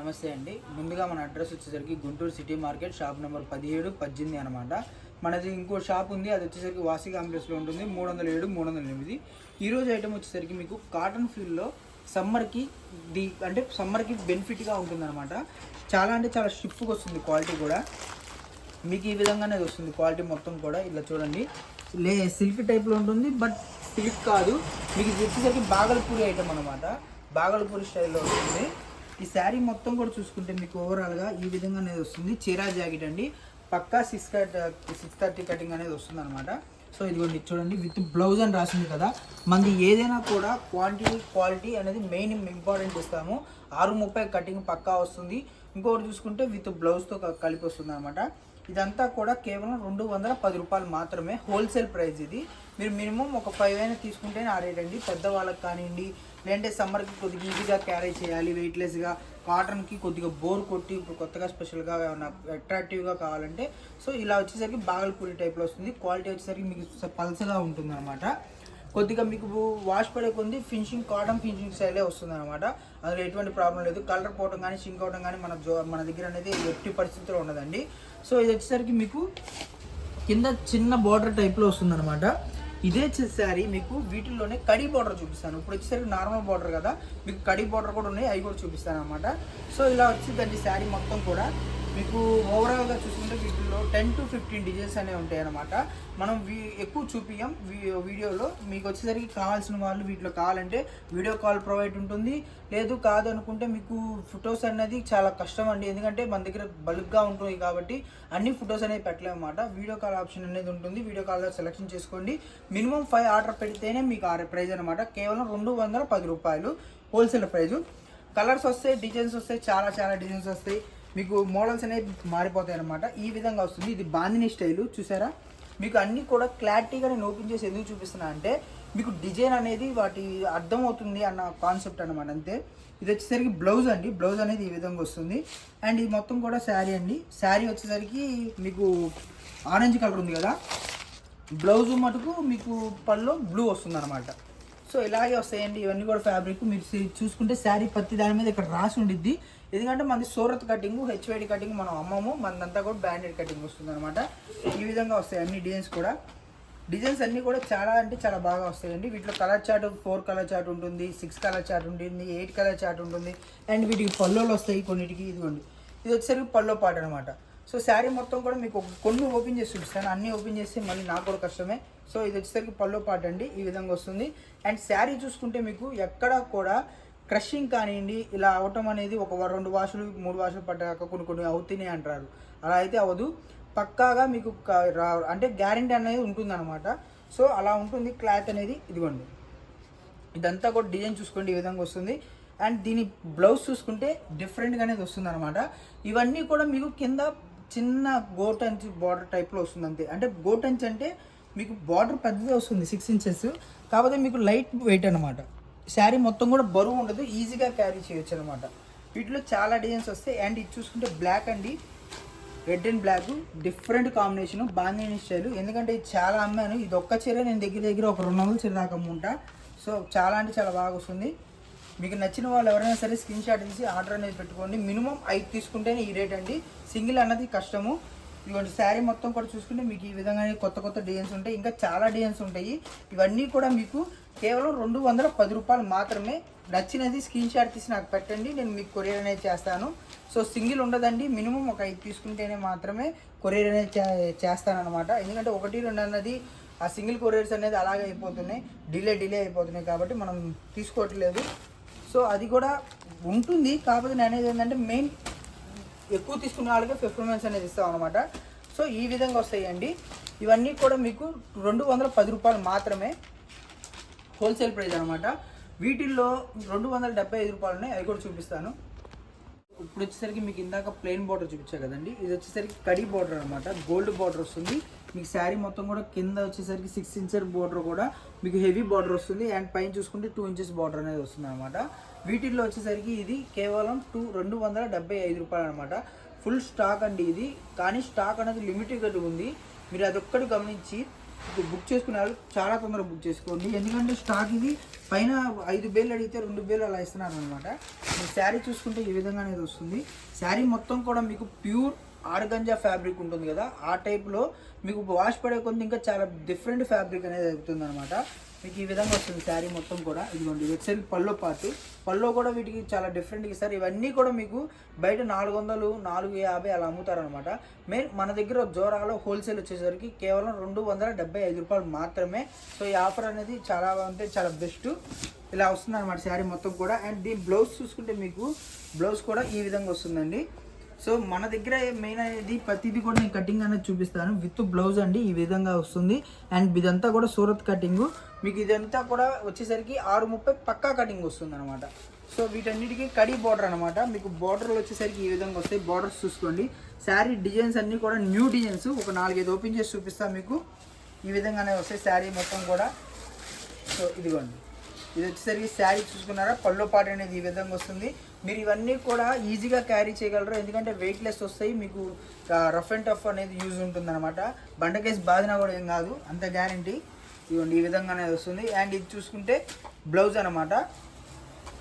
నమస్తే అండి. ముందుగా మన అడ్రస్ వచ్చేసరికి Guntur city market shop number పదిహేడు పద్దెనిమిది అనమాట మనది ఇంకో షాప్ ఉంది అది వచ్చేసరికి వాసి కాంప్లెక్స్లో ఉంటుంది మూడు వందల ఏడు మూడు వందల ఎనిమిది ఈరోజు ఐటమ్ వచ్చేసరికి మీకు కాటన్ ఫీల్డ్లో సమ్మర్కి ది అంటే సమ్మర్కి బెనిఫిట్గా ఉంటుందన్నమాట. చాలా అంటే చాలా షిప్కి వస్తుంది క్వాలిటీ కూడా. మీకు ఈ విధంగానే వస్తుంది క్వాలిటీ మొత్తం కూడా ఇలా చూడండి. లే సిల్క్ టైప్లో ఉంటుంది బట్ సిల్క్ కాదు. మీకు ఇది వచ్చేసరికి బాగల్పూరి ఐటమ్ అనమాట బాగల్పూరి స్టైల్లో వస్తుంది ఈ శారీ మొత్తం కూడా చూసుకుంటే మీకు ఓవరాల్గా ఈ విధంగా అనేది వస్తుంది. చీరా జాకెట్ అండి. పక్కా six cut six thirty cutting అనేది వస్తుంది అనమాట సో ఇదిగోండి చూడండి విత్ బ్లౌజ్ అని రాసింది కదా. మనది ఏదైనా కూడా క్వాంటిటీ క్వాలిటీ అనేది మెయిన్ ఇంపార్టెంట్ ఇస్తాము. ఆరు ముప్పై కటింగ్ పక్కా వస్తుంది. ఇంకొకటి చూసుకుంటే విత్ బ్లౌజ్తో కలిపి వస్తుంది అనమాట ఇదంతా కూడా కేవలం రెండు వందల పది రూపాయలు మాత్రమే హోల్సేల్ ప్రైస్ ఇది. మీరు మినిమం ఒక ఫైవ్ అయినా తీసుకుంటేనే ఆ రేట్ అండి. పెద్దవాళ్ళకి కానివ్వండి లేదంటే సమ్మర్కి కొద్దిగా ఈజీగా క్యారీ చేయాలి వెయిట్లెస్గా కాటన్కి కొద్దిగా బోర్ కొట్టి ఇప్పుడు కొత్తగా స్పెషల్గా ఏమైనా అట్రాక్టివ్గా కావాలంటే సో ఇలా వచ్చేసరికి బాగల్పూరి టైప్లో వస్తుంది. క్వాలిటీ వచ్చేసరికి మీకు పల్సగా ఉంటుంది అనమాట కొద్దిగా మీకు వాష్ పడే కొద్ది ఫినిషింగ్ కాటన్ ఫినిషింగ్ స్టైలే వస్తుంది అనమాట అందులో ఎటువంటి ప్రాబ్లం లేదు. కలర్ పోవడం కానీ షింక్ అవడం కానీ మన జో మన దగ్గర అనేది ఎట్టి పరిస్థితిలో ఉండదండి. సో ఇది వచ్చేసరికి మీకు కింద చిన్న బార్డర్ టైప్లో వస్తుంది అనమాట ఇదే శారీ మీకు వీటిల్లోనే కడి బార్డర్ చూపిస్తాను. ఇప్పుడు వచ్చేసరికి నార్మల్ బార్డర్ కదా మీకు కడి బార్డర్ కూడా ఉన్నాయి అవి కూడా చూపిస్తాను అనమాట సో ఇలా వచ్చిందండి శారీ మొత్తం కూడా. మీకు ఓవరాల్గా చూసుకుంటే వీటిలో టెన్ టు ఫిఫ్టీన్ డిజైన్స్ అనేవి ఉంటాయి అనమాట మనం వీ ఎక్కువ చూపియం వీడియోలో మీకు వచ్చేసరికి కావాల్సిన వాళ్ళు వీటిలో కావాలంటే వీడియో కాల్ ప్రొవైడ్ ఉంటుంది. లేదు కాదు అనుకుంటే మీకు ఫొటోస్ అనేది చాలా కష్టం అండి. ఎందుకంటే మన దగ్గర బల్క్గా ఉంటుంది కాబట్టి అన్ని ఫొటోస్ అనేవి పెట్టలేమన్నమాట వీడియో కాల్ ఆప్షన్ అనేది ఉంటుంది. వీడియో కాల్లో సెలెక్షన్ చేసుకోండి. మినిమం ఫైవ్ ఆర్డర్ పెడితేనే మీకు ఆ ప్రైజ్ అనమాట కేవలం రెండు వందల పది రూపాయలు హోల్సేల్ ప్రైజు కలర్స్ వస్తాయి డిజైన్స్ వస్తాయి చాలా చాలా డిజైన్స్ వస్తాయి. మీకు మోడల్స్ అనేవి మారిపోతాయి అనమాట ఈ విధంగా వస్తుంది. ఇది బాందిని స్టైలు చూసారా? మీకు అన్నీ కూడా క్లారిటీగా నేను ఓపెన్ చేసి ఎందుకు చూపిస్తున్నా అంటే మీకు డిజైన్ అనేది వాటి అర్థమవుతుంది అన్న కాన్సెప్ట్ అనమాట అంతే. ఇది వచ్చేసరికి బ్లౌజ్ అండి. బ్లౌజ్ అనేది ఈ విధంగా వస్తుంది. అండ్ ఇది మొత్తం కూడా శారీ అండి. శారీ వచ్చేసరికి మీకు ఆరెంజ్ కలర్ ఉంది కదా. బ్లౌజ్ మటుకు మీకు పళ్ళు బ్లూ వస్తుంది అనమాట సో ఇలాగే వస్తాయండి. ఇవన్నీ కూడా ఫ్యాబ్రిక్. మీరు చూసుకుంటే శారీ పత్తి దాని మీద ఇక్కడ రాసి ఉండిద్ది. ఎందుకంటే మనది సూరత్ కటింగ్ హెచ్వైడి కటింగ్ మనం అమ్మము. మనదంతా కూడా బ్రాండెడ్ కటింగ్ వస్తుంది అనమాట ఈ విధంగా వస్తాయి అన్ని డిజైన్స్ కూడా. డిజైన్స్ అన్నీ కూడా చాలా అంటే చాలా బాగా వస్తాయండి. వీటిలో colour chart four colour chart ఉంటుంది సిక్స్ కలర్ చార్ట్ ఉంటుంది ఎయిట్ కలర్ చార్ట్ ఉంటుంది. అండ్ వీటికి పళ్ళోలు వస్తాయి కొన్నిటికి ఇదిగోండి. ఇది వచ్చేసరికి పల్లో పాట అనమాట సో శారీ మొత్తం కూడా మీకు కొన్ని ఓపెన్ చేసి చూపిస్తాను. అన్నీ ఓపెన్ చేస్తే మళ్ళీ నాకు కూడా కష్టమే. సో ఇది వచ్చేసరికి పల్లో పాట అండి. ఈ విధంగా వస్తుంది. అండ్ శారీ చూసుకుంటే మీకు ఎక్కడ కూడా క్రషింగ్ కానివ్వండి ఇలా అవటం అనేది ఒక రెండు వాషులు మూడు వాషులు పడ్డాక కొన్ని కొన్ని అవుతున్నాయి అంటారు. అలా అయితే అవ్వదు. పక్కాగా మీకు రా- అంటే గ్యారంటీ అనేది ఉంటుందన్నమాట. సో అలా ఉంటుంది. క్లాత్ అనేది ఇదిగోండి. ఇదంతా కూడా డిజైన్ చూసుకోండి ఈ విధంగా వస్తుంది. అండ్ దీని బ్లౌజ్ చూసుకుంటే డిఫరెంట్గా అనేది వస్తుంది అనమాట ఇవన్నీ కూడా మీకు కింద చిన్న గోటంచ్ బార్డర్ టైప్లో వస్తుంది అంతే. అంటే గోటంచ్ అంటే మీకు బార్డర్ పెద్దదే వస్తుంది సిక్స్ ఇంచెస్. కాకపోతే మీకు లైట్ వెయిట్ అనమాట శారీ మొత్తం కూడా బరువు ఉండదు ఈజీగా క్యారీ చేయొచ్చు అనమాట వీటిలో చాలా డిజైన్స్ వస్తాయి. అండ్ ఇది చూసుకుంటే బ్లాక్ అండి. Red and black different combination bandhani style. ఎందుకంటే ఇది చాలా అమ్మాను. ఇది ఒక్క చీర నేను దగ్గర దగ్గర ఒక రెండు వందల చీర దాకా అమ్ముంటా. సో చాలా అంటే చాలా బాగా వస్తుంది. మీకు నచ్చిన వాళ్ళు ఎవరైనా సరే స్క్రీన్ షాట్ తీసి ఆర్డర్ అనేది పెట్టుకోండి. మినిమం ఐదు తీసుకుంటేనే ఈ రేట్ అండి. సింగిల్ అన్నది కష్టము. ఇటువంటి శారీ మొత్తం కూడా చూసుకుంటే మీకు ఈ విధంగానే కొత్త కొత్త డిజైన్స్ ఉంటాయి. ఇంకా చాలా డిజైన్స్ ఉంటాయి. ఇవన్నీ కూడా మీకు కేవలం రెండు వందల పది రూపాయలు మాత్రమే నచ్చినది స్క్రీన్ షాట్ తీసి నాకు పెట్టండి నేను మీకు కొరియర్ అనేది చేస్తాను. సో సింగిల్ ఉండదండి మినిమం ఒక ఐదు తీసుకుంటేనే మాత్రమే కొరియర్ అనేది చే- చేస్తానన్నమాట. ఎందుకంటే ఒకటి రెండు అన్నది ఆ సింగిల్ కొరియర్స్ అనేది అలాగే అయిపోతున్నాయి డిలే డిలే అయిపోతున్నాయి కాబట్టి మనం తీసుకోవట్లేదు. సో అది కూడా ఉంటుంది కాకపోతే నేను అనేది ఏంటంటే మెయిన్ ఎక్కువ తీసుకున్న వాళ్ళకి పెర్ఫార్మెన్స్ అనేది ఇస్తాం అనమాట సో ఈ విధంగా వస్తాయండి. ఇవన్నీ కూడా మీకు రెండు వందల పది రూపాయలు మాత్రమే హోల్సేల్ ప్రైస్ అనమాట వీటిల్లో రెండు వందల డెబ్బై ఐదు రూపాయలు ఉన్నాయి. అవి కూడా చూపిస్తాను. ఇప్పుడు వచ్చేసరికి మీకు ఇందాక ప్లెయిన్ బార్డర్ చూపించా కదండి. ఇది వచ్చేసరికి కడి బార్డర్ అనమాట గోల్డ్ బార్డర్ వస్తుంది. మీకు శారీ మొత్తం కూడా కింద వచ్చేసరికి సిక్స్ ఇంచెస్ బార్డర్ కూడా మీకు హెవీ బార్డర్ వస్తుంది. అండ్ పైన చూసుకుంటే టూ ఇంచెస్ బార్డర్ అనేది వస్తుంది అనమాట వీటిల్లో వచ్చేసరికి ఇది కేవలం టూ రెండు వందల డెబ్బై ఐదు రూపాయలు అనమాట ఫుల్ స్టాక్ అండి ఇది. కానీ స్టాక్ అనేది లిమిటెడ్ ఉంది. మీరు అదొక్కటి గమనించి ఇప్పుడు బుక్ చేసుకున్నారు. చాలా తొందరగా బుక్ చేసుకోండి. ఎందుకంటే స్టాక్ ఇది పైన ఐదు బేలు అడిగితే రెండు బేలు అలా ఇస్తున్నారు అనమాట మీరు శారీ చూసుకుంటే ఈ విధంగా అనేది వస్తుంది. శారీ మొత్తం కూడా మీకు ప్యూర్ ఆర్గంజా ఫ్యాబ్రిక్ ఉంటుంది కదా. ఆ టైప్లో మీకు వాష్ పడే కొంత ఇంకా చాలా డిఫరెంట్ ఫ్యాబ్రిక్ అనేది అవుతుంది అనమాట మీకు ఈ విధంగా వస్తుంది శారీ మొత్తం కూడా. ఇదిగోండి వెబ్సైట్ పల్లో పాటు. పల్లో కూడా వీటికి చాలా డిఫరెంట్గా ఇస్తారు ఇవన్నీ కూడా మీకు బయట నాలుగు వందలు నాలుగు యాభై అలా అమ్ముతారనమాట మెయిన్ మన దగ్గర జోరాలో హోల్సేల్ వచ్చేసరికి కేవలం రెండు వందల డెబ్బై ఐదు రూపాయలు మాత్రమే. సో ఈ ఆఫర్ అనేది చాలా అంటే చాలా బెస్ట్ ఇలా వస్తుంది అనమాట శారీ మొత్తం కూడా. అండ్ దీని బ్లౌజ్ చూసుకుంటే మీకు బ్లౌజ్ కూడా ఈ విధంగా వస్తుందండి. సో మన దగ్గర మెయిన్ అనేది ప్రతిదీ కూడా నేను కటింగ్ అనేది చూపిస్తాను. విత్ బ్లౌజ్ అండి ఈ విధంగా వస్తుంది. అండ్ ఇదంతా కూడా సూరత్ కటింగ్ మీకు ఇదంతా కూడా వచ్చేసరికి ఆరు ముప్పై పక్కా కటింగ్ వస్తుంది అనమాట సో వీటన్నిటికీ కడి బార్డర్ అనమాట మీకు బార్డర్లు వచ్చేసరికి ఈ విధంగా వస్తాయి. బార్డర్స్ చూసుకోండి. శారీ డిజైన్స్ అన్నీ కూడా న్యూ డిజైన్స్ ఒక నాలుగైదు ఓపెన్ చేసి చూపిస్తాను మీకు. ఈ విధంగానే వస్తాయి. శారీ మొత్తం కూడా. సో ఇదిగోండి. ఇది వచ్చేసరికి శారీ చూసుకున్నారా? పళ్ళు పాట అనేది ఈ విధంగా వస్తుంది. మీరు ఇవన్నీ కూడా ఈజీగా క్యారీ చేయగలరు. ఎందుకంటే వెయిట్ లెస్ వస్తాయి. మీకు రఫ్ అండ్ టఫ్ అనేది యూజ్ ఉంటుంది అనమాట బండకేసి బాధిన కూడా ఏం కాదు. అంత గ్యారంటీ. ఇవ్వండి ఈ విధంగా అనేది వస్తుంది. అండ్ ఇది చూసుకుంటే బ్లౌజ్ అనమాట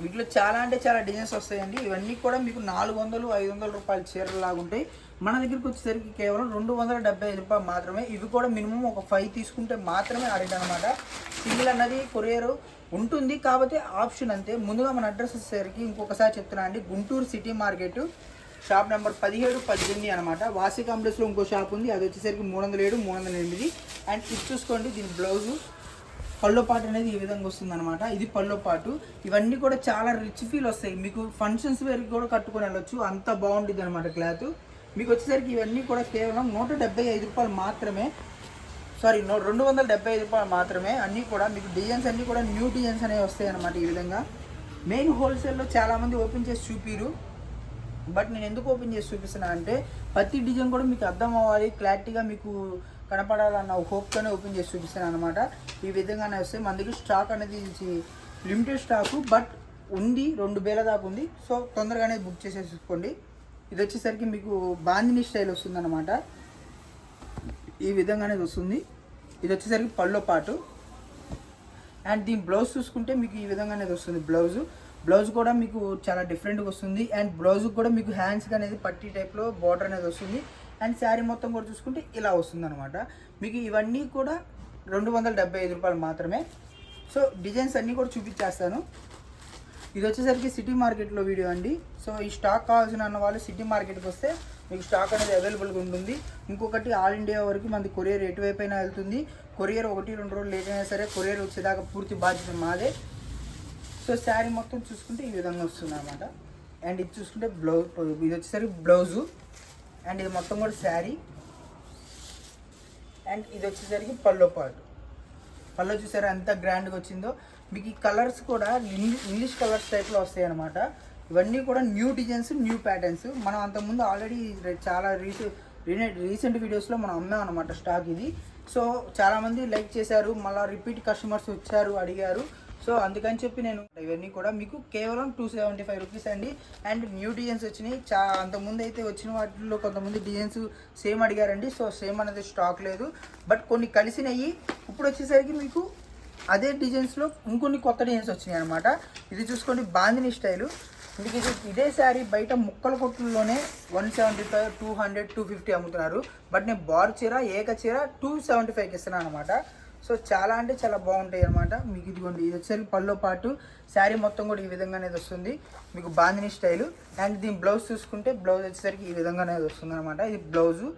వీటిలో చాలా అంటే చాలా డిజైన్స్ వస్తాయండి. ఇవన్నీ కూడా మీకు నాలుగు వందలు ఐదు వందల రూపాయల చీరలు లాగా ఉంటాయి. మన దగ్గరికి వచ్చేసరికి కేవలం రెండు వందల డెబ్బై ఐదు రూపాయలు మాత్రమే. ఇవి కూడా మినిమం ఒక ఫైవ్ తీసుకుంటే మాత్రమే ఆ అనమాట సింగిల్ అన్నది కొరియర్ ఉంటుంది. కాబట్టి ఆప్షన్ అంతే. ముందుగా మన అడ్రస్ వచ్చేసరికి ఇంకొకసారి చెప్తున్నా అండి. Guntur city market. Shop number పదిహేడు పద్దెనిమిది అనమాట వాసి కాంప్లెక్స్లో ఇంకో షాప్ ఉంది. అది వచ్చేసరికి మూడు వందల ఏడు మూడు వందల ఎనిమిది. అండ్ ఇది చూసుకోండి దీని బ్లౌజు. పళ్ళో పాటు అనేది ఈ విధంగా వస్తుంది అనమాట ఇది పళ్ళో పాటు. ఇవన్నీ కూడా చాలా రిచ్ ఫీల్ వస్తాయి. మీకు ఫంక్షన్స్ వేరికి కూడా కట్టుకొని వెళ్ళొచ్చు. అంత బాగుంటుంది అనమాట క్లాత్. మీకు వచ్చేసరికి ఇవన్నీ కూడా కేవలం నూట డెబ్బై ఐదు రూపాయలు మాత్రమే. సారీ నో రెండు వందల డెబ్బై ఐదు రూపాయలు మాత్రమే. అన్నీ కూడా మీకు డిజైన్స్ అన్నీ కూడా న్యూ డిజైన్స్ అనేవి వస్తాయి అనమాట ఈ విధంగా. మెయిన్ హోల్సేల్లో చాలామంది ఓపెన్ చేసి చూపిరు. బట్ నేను ఎందుకు ఓపెన్ చేసి చూపిస్తున్నా అంటే ప్రతి డిజైన్ కూడా మీకు అర్థం అవ్వాలి క్లారిటీగా మీకు కనపడాలన్న హోప్తోనే ఓపెన్ చేసి చూపిస్తాను అనమాట ఈ విధంగానే వస్తే మన దగ్గర స్టాక్ అనేది లిమిటెడ్ స్టాకు బట్ ఉంది రెండు వేల దాకా ఉంది. సో తొందరగానే బుక్ చేసేసుకోండి ఇది వచ్చేసరికి మీకు బాందిని స్టైల్ వస్తుంది అనమాట ఈ విధంగానే వస్తుంది ఇది వచ్చేసరికి పళ్ళో పాటు. అండ్ దీని బ్లౌజ్ చూసుకుంటే మీకు ఈ విధంగా అనేది వస్తుంది బ్లౌజ్. బ్లౌజ్ కూడా మీకు చాలా డిఫరెంట్గా వస్తుంది. అండ్ బ్లౌజ్ కూడా మీకు హ్యాండ్స్కి అనేది పట్టి టైప్లో బార్డర్ అనేది వస్తుంది. అండ్ శారీ మొత్తం కూడా చూసుకుంటే ఇలా వస్తుంది అనమాట మీకు ఇవన్నీ కూడా రెండు వందల డెబ్బై ఐదు రూపాయలు మాత్రమే. సో డిజైన్స్ అన్నీ కూడా చూపించేస్తాను. ఇది వచ్చేసరికి సిటీ మార్కెట్లో వీడియో అండి. సో ఈ స్టాక్ కావాల్సిన అన్న వాళ్ళు సిటీ మార్కెట్కి వస్తే మీకు స్టాక్ అనేది అవైలబుల్గా ఉంటుంది. ఇంకొకటి ఆల్ ఇండియా వరకు మనది కొరియర్ ఎటువైపు అయినా వెళ్తుంది. కొరియర్ ఒకటి రెండు రోజులు లేట్ అయినా సరే కొరియర్ వచ్చేదాకా పూర్తి బాధ్యత మాదే. సో శారీ మొత్తం చూసుకుంటే ఈ విధంగా వస్తుంది అనమాట అండ్ ఇది చూసుకుంటే బ్లౌజ్ ఇది వచ్చేసరికి బ్లౌజు అండ్ ఇది మొత్తం కూడా శారీ అండ్ ఇది వచ్చేసరికి పల్లో పాటు పళ్ళు చూసారా ఎంత గ్రాండ్గా వచ్చిందో. మీకు ఈ కలర్స్ కూడా ఇంగ్లీష్ ఇంగ్లీష్ కలర్స్ టైప్లో వస్తాయి అనమాట ఇవన్నీ కూడా న్యూ డిజైన్స్ న్యూ ప్యాటర్న్స్ మనం అంతకుముందు ఆల్రెడీ చాలా రీసె రీసెంట్ వీడియోస్లో మనం అమ్మాం అనమాట స్టాక్ ఇది. సో చాలామంది లైక్ చేశారు మళ్ళీ రిపీట్ కస్టమర్స్ వచ్చారు అడిగారు. సో అందుకని చెప్పి నేను ఇవన్నీ కూడా మీకు కేవలం టూ సెవెంటీ ఫైవ్ రూపీస్ అండి. అండ్ న్యూ డిజైన్స్ వచ్చినాయి. చా అంతకుముందు అయితే వచ్చిన వాటిలో కొంతమంది డిజైన్స్ సేమ్ అడిగారండి. సో సేమ్ అనేది స్టాక్ లేదు. బట్ కొన్ని కలిసినవి ఇప్పుడు వచ్చేసరికి మీకు అదే డిజైన్స్లో ఇంకొన్ని కొత్త డిజైన్స్ వచ్చినాయి అనమాట ఇది చూసుకోండి బాందిని స్టైలు మీకు ఇది ఇదే శారీ బయట ముక్కల కొట్టుల్లోనే one seventy five two hundred two fifty అమ్ముతున్నారు. బట్ నేను బార్ చీర ఏక చీర టూ సెవెంటీ ఫైవ్కి ఇస్తున్నాను అనమాట సో చాలా అంటే చాలా బాగుంటాయి అనమాట మీకు ఇదిగోండి ఇది వచ్చేసరికి పళ్ళో పాటు. శారీ మొత్తం కూడా ఈ విధంగా అనేది వస్తుంది. మీకు బాందిని స్టైలు. అండ్ దీని బ్లౌజ్ చూసుకుంటే బ్లౌజ్ వచ్చేసరికి ఈ విధంగా అనేది వస్తుంది అనమాట ఇది బ్లౌజు.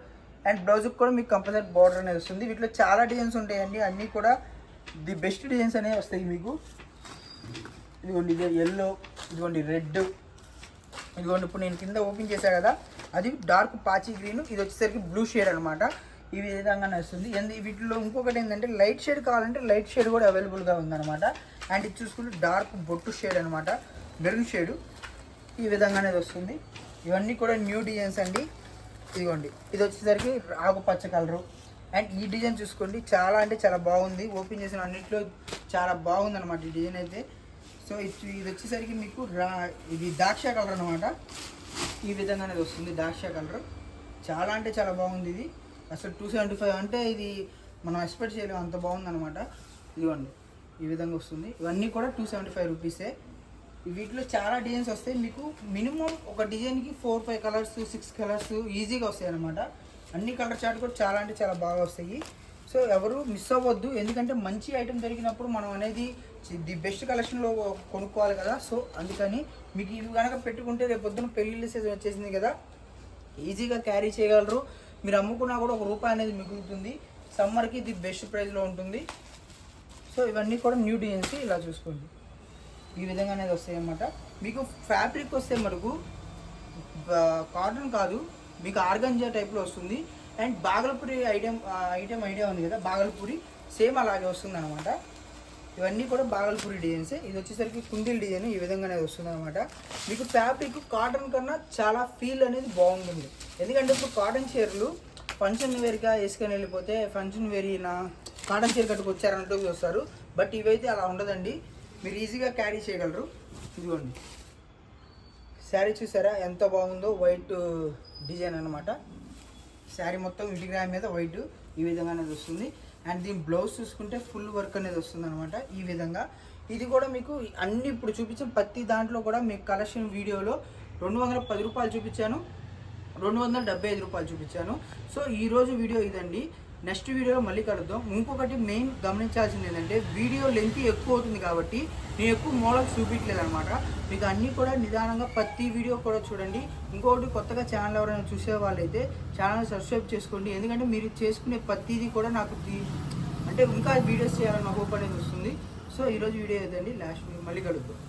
అండ్ బ్లౌజ్కి కూడా మీకు కంపల్సరీ బార్డర్ అనేది వస్తుంది. వీటిలో చాలా డిజైన్స్ ఉంటాయండి. అన్నీ కూడా ది బెస్ట్ డిజైన్స్ అనేవి వస్తాయి మీకు. ఇదిగోండి ఇది ఎల్లో ఇదిగోండి రెడ్. ఇదిగోండి ఇప్పుడు నేను కింద ఓపెన్ చేశాను కదా అది డార్క్ పాచి గ్రీన్ ఇది వచ్చేసరికి బ్లూ షేడ్ అనమాట ఈ విధంగానే వస్తుంది ఎందు వీటిలో ఇంకొకటి ఏంటంటే లైట్ షేడ్ కావాలంటే లైట్ షేడ్ కూడా అవైలబుల్గా ఉందన్నమాట. అండ్ ఇది చూసుకుంటే డార్క్ బొట్టు షేడ్ అనమాట మెరూన్ షేడు. ఈ విధంగానే వస్తుంది. ఇవన్నీ కూడా న్యూ డిజైన్స్ అండి. ఇదిగోండి ఇది వచ్చేసరికి ఆకుపచ్చ కలరు. అండ్ ఈ డిజైన్ చూసుకోండి చాలా అంటే చాలా బాగుంది. ఓపెన్ చేసిన అన్నింటిలో చాలా బాగుంది అనమాట ఈ డిజైన్ అయితే. సో ఇది ఇది వచ్చేసరికి మీకు రా ఇది ద్రాక్ష కలర్ అనమాట ఈ విధంగా అనేది వస్తుంది దాక్ష కలర్. చాలా అంటే చాలా బాగుంది ఇది. అసలు టూ సెవెంటీ ఫైవ్ అంటే ఇది మనం ఎక్స్పెక్ట్ చేయలేము అంత బాగుందనమాట ఇదిగోండి ఈ విధంగా వస్తుంది. ఇవన్నీ కూడా టూ సెవెంటీ ఫైవ్ రూపీసే వీటిలో చాలా డిజైన్స్ వస్తాయి. మీకు మినిమం ఒక డిజైన్కి four five colours six colours ఈజీగా వస్తాయి అనమాట అన్ని కలర్ చార్ట్ కూడా చాలా అంటే చాలా బాగా వస్తాయి. సో ఎవరు మిస్ అవ్వద్దు. ఎందుకంటే మంచి ఐటెం దొరికినప్పుడు మనం అనేది ది బెస్ట్ కలెక్షన్లో కొనుక్కోవాలి కదా. సో అందుకని మీకు ఇవి కనుక పెట్టుకుంటే రేపు పొద్దున పెళ్ళిళ్ళ సీజన్ వచ్చేసింది కదా. ఈజీగా క్యారీ చేయగలరు. మీరు అమ్ముకున్నా కూడా ఒక రూపాయి అనేది మిగులుతుంది. సమ్మర్కి ఇది బెస్ట్ ప్రైస్లో ఉంటుంది. సో ఇవన్నీ కూడా న్యూ డిజైన్స్ ఇలా చూసుకోండి. ఈ విధంగా అనేది వస్తాయన్నమాట. మీకు ఫ్యాబ్రిక్ వస్తే మటుకు కాటన్ కాదు మీకు ఆర్గంజా టైప్లో వస్తుంది. And Bhagalpuri item item idea ఉంది కదా బాగలపూరి సేమ్ అలాగే వస్తుంది అనమాట ఇవన్నీ కూడా బాగల్పూరి డిజైన్స్. ఇది వచ్చేసరికి కుండీల డిజైన్ ఈ విధంగానే వస్తుంది అనమాట మీకు ఫ్యాబ్రిక్ కాటన్ కన్నా చాలా ఫీల్ అనేది బాగుంటుంది. ఎందుకంటే ఇప్పుడు కాటన్ చీరలు ఫంక్షన్ వేర్గా వేసుకొని వెళ్ళిపోతే ఫంక్షన్ వేరినా కాటన్ చీర కట్టుకు వచ్చారన్నట్టు వస్తారు బట్ ఇవైతే అలా ఉండదండి. మీరు ఈజీగా క్యారీ చేయగలరు. ఇదిగోండి. శారీ చూసారా? ఎంత బాగుందో వైట్ డిజైన్ అనమాట శారీ మొత్తం ఇంటిగ్రామ్ మీద వైట్ ఈ విధంగా అనేది వస్తుంది. అండ్ దీని బ్లౌజ్ చూసుకుంటే ఫుల్ వర్క్ అనేది వస్తుంది అనమాట ఈ విధంగా. ఇది కూడా మీకు అన్ని ఇప్పుడు చూపించిన ప్రతి దాంట్లో కూడా మీకు కలెక్షన్ వీడియోలో రెండు వందల పది రూపాయలు చూపించాను. రెండు వందల డెబ్బై ఐదు రూపాయలు చూపించాను. సో ఈరోజు వీడియో ఇదండి. నెక్స్ట్ వీడియోలో మళ్ళీ కలుద్దాం. ఇంకొకటి మెయిన్ గమనించాల్సింది ఏంటంటే వీడియో లెంత్ ఎక్కువ అవుతుంది కాబట్టి నేను ఎక్కువ మోడల్స్ చూపించలేదు అనమాట మీకు అన్నీ కూడా నిదానంగా ప్రతి వీడియో కూడా చూడండి. ఇంకొకటి కొత్తగా ఛానల్ ఎవరైనా చూసే వాళ్ళైతే ఛానల్ సబ్స్క్రైబ్ చేసుకోండి. ఎందుకంటే మీరు చేసుకునే ప్రతిదీ కూడా నాకు అంటే ఇంకా వీడియోస్ చేయాలన్న హోప్ అనేది వస్తుంది. సో ఈరోజు వీడియో ఏదండి? లాస్ట్ మళ్ళీ కలుద్దాం.